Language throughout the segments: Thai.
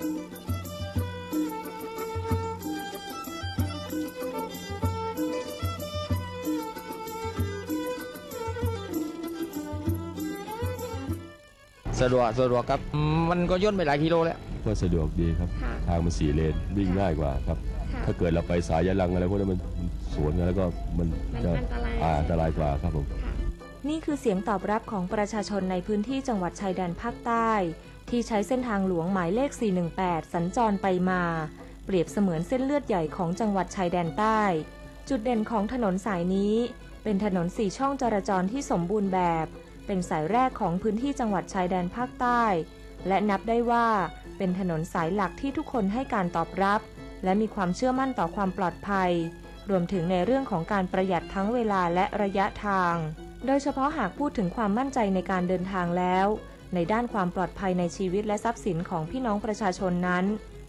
สะดวกสะดวกครับอืมมันก็ย่นไปหลายกิโลแล้ว ก็สะดวกดีครับ ค่ะ ทางมันสี่เลนวิ่งง่ายกว่าครับ ค่ะ ถ้าเกิดเราไปสายยะลังอะไรพวกนั้นมันมันสวนกันแล้วก็มันมันจะอันตรายอ่าอันตรายกว่าครับผม ค่ะ นี่คือเสียงตอบรับของประชาชนในพื้นที่จังหวัดชายแดนภาคใต้ที่ใช้เส้นทางหลวงหมายเลข 418 สัญจรไปมา เปรียบเสมือนเส้นเลือดใหญ่ของจังหวัดชายแดนใต้ จุดเด่นของถนนสายนี้ เป็นถนนสี่ช่องจราจรที่สมบูรณ์แบบ เป็นสายแรกของพื้นที่จังหวัดชายแดนภาคใต้ และนับได้ว่าเป็นถนนสายหลักที่ทุกคนให้การตอบรับ และมีความเชื่อมั่นต่อความปลอดภัย รวมถึงในเรื่องของการประหยัดทั้งเวลาและระยะทาง โดยเฉพาะหากพูดถึงความมั่นใจในการเดินทางแล้ว ในด้านความปลอดภัยในชีวิตและทรัพย์สินของพี่น้องประชาชนนั้น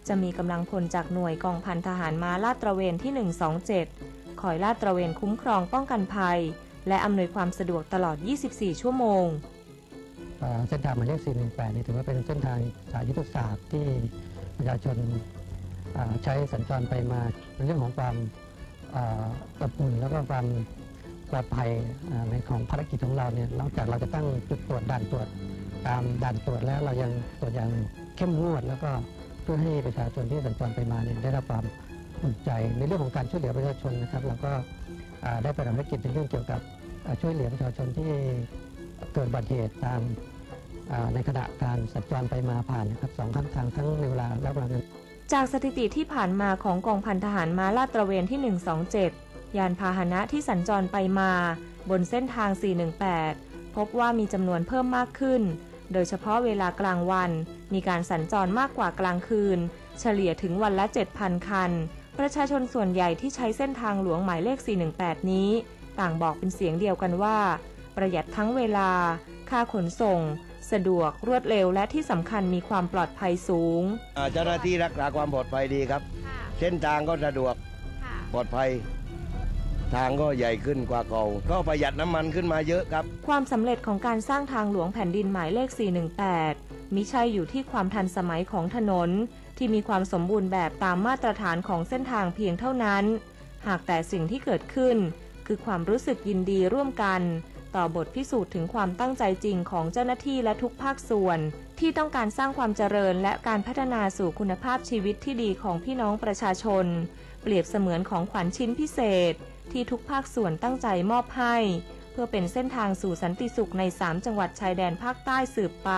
จะมีกำลังพลจากหน่วยกองพันทหารม้าลาดตระเวนที่ 127 คอยลาดตระเวนคุ้มครองป้องกันภัย และอำนวยความสะดวกตลอด 24 ชั่วโมงเส้นทางหมายเลข 418 นี่ถือว่าเป็นเส้นทางสายยุทธศาสตร์ที่ประชาชนใช้สัญจรไปมาในเรื่องของความอบอุ่นแล้วก็ความปลอดภัยในของภารกิจของเราเนี่ยนอกจากเราจะตั้งจุดตรวจด่านตรวจ ตามด่านตรวจแล้วเรายังตรวจอย่างเข้มงวด แล้วก็เพื่อให้ประชาชนที่สัญจรไปมาเนี่ยได้รับความอุ่นใจในเรื่องของการช่วยเหลือประชาชนนะครับเราก็ได้ปฏิบัติภารกิจในเรื่องเกี่ยวกับช่วยเหลือประชาชนที่เกิดอุบัติเหตุตามในขณะการสัญจรไปมาผ่านนะครับสองข้างทางทั้งในเวลาและเวลาจากสถิติที่ผ่านมาของกองพันทหารม้าลาดตระเวนที่ 127 ยานพาหนะที่สัญจรไปมา บนเส้นทาง 418 พบว่ามีจำนวนเพิ่มมากขึ้น โดยเฉพาะเวลากลางวัน มีการสัญจรมากกว่ากลางคืน เฉลี่ยถึงวันละ 7,000 คัน ประชาชนส่วนใหญ่ที่ใช้เส้นทางหลวงหมายเลข 418 นี้ ต่างบอกเป็นเสียงเดียวกันว่า ประหยัดทั้งเวลา ค่าขนส่ง สะดวกรวดเร็วและที่สำคัญมีความปลอดภัยสูงอ่าเจ้าหน้าที่รักษาความปลอดภัยดีครับค่ะเส้นทางก็สะดวกค่ะปลอดภัย ทางก็ใหญ่ขึ้นกว่าเก่าก็ประหยัดน้ำมันขึ้นมาเยอะครับ ความสำเร็จของการสร้างทางหลวงแผ่นดินหมายเลข 418 มิใช่อยู่ที่ความทันสมัยของถนน ที่มีความสมบูรณ์แบบตามมาตรฐานของเส้นทางเพียงเท่านั้น หากแต่สิ่งที่เกิดขึ้น คือความรู้สึกยินดีร่วมกัน ต่อบทพิสูจน์ถึงความตั้งใจจริงของเจ้าหน้าที่และทุกภาคส่วน ที่ต้องการสร้างความเจริญและการพัฒนาสู่คุณภาพชีวิตที่ดีของพี่น้องประชาชน เปรียบเสมือนของขวัญชิ้นพิเศษ ที่ทุกภาคส่วนตั้งใจมอบให้ เพื่อเป็นเส้นทางสู่สันติสุขใน 3 จังหวัดชายแดนภาคใต้สืบไป